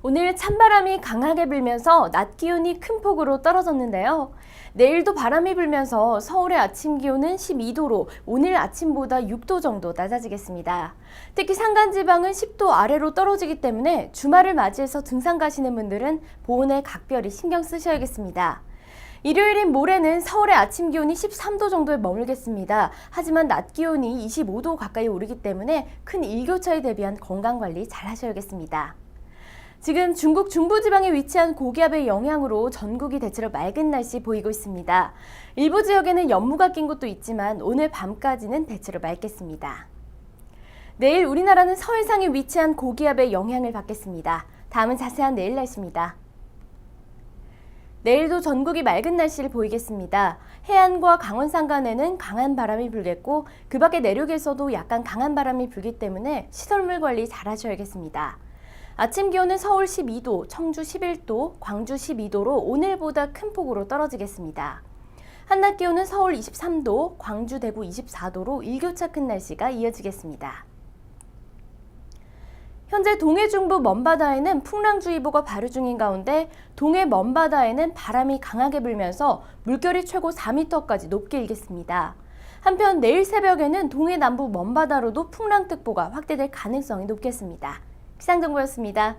오늘 찬바람이 강하게 불면서 낮 기온이 큰 폭으로 떨어졌는데요. 내일도 바람이 불면서 서울의 아침 기온은 12도로 오늘 아침보다 6도 정도 낮아지겠습니다. 특히 산간지방은 10도 아래로 떨어지기 때문에 주말을 맞이해서 등산 가시는 분들은 보온에 각별히 신경 쓰셔야겠습니다. 일요일인 모레는 서울의 아침 기온이 13도 정도에 머물겠습니다. 하지만 낮 기온이 25도 가까이 오르기 때문에 큰 일교차에 대비한 건강 관리 잘 하셔야겠습니다. 지금 중국 중부지방에 위치한 고기압의 영향으로 전국이 대체로 맑은 날씨 보이고 있습니다. 일부 지역에는 연무가 낀 곳도 있지만 오늘 밤까지는 대체로 맑겠습니다. 내일 우리나라는 서해상에 위치한 고기압의 영향을 받겠습니다. 다음은 자세한 내일 날씨입니다. 내일도 전국이 맑은 날씨를 보이겠습니다. 해안과 강원 산간에는 강한 바람이 불겠고 그 밖에 내륙에서도 약간 강한 바람이 불기 때문에 시설물 관리 잘 하셔야겠습니다. 아침 기온은 서울 12도, 청주 11도, 광주 12도로 오늘보다 큰 폭으로 떨어지겠습니다. 한낮 기온은 서울 23도, 광주, 대구 24도로 일교차 큰 날씨가 이어지겠습니다. 현재 동해 중부 먼바다에는 풍랑주의보가 발효 중인 가운데 동해 먼바다에는 바람이 강하게 불면서 물결이 최고 4m까지 높게 일겠습니다. 한편 내일 새벽에는 동해 남부 먼바다로도 풍랑특보가 확대될 가능성이 높겠습니다. 기상정보였습니다.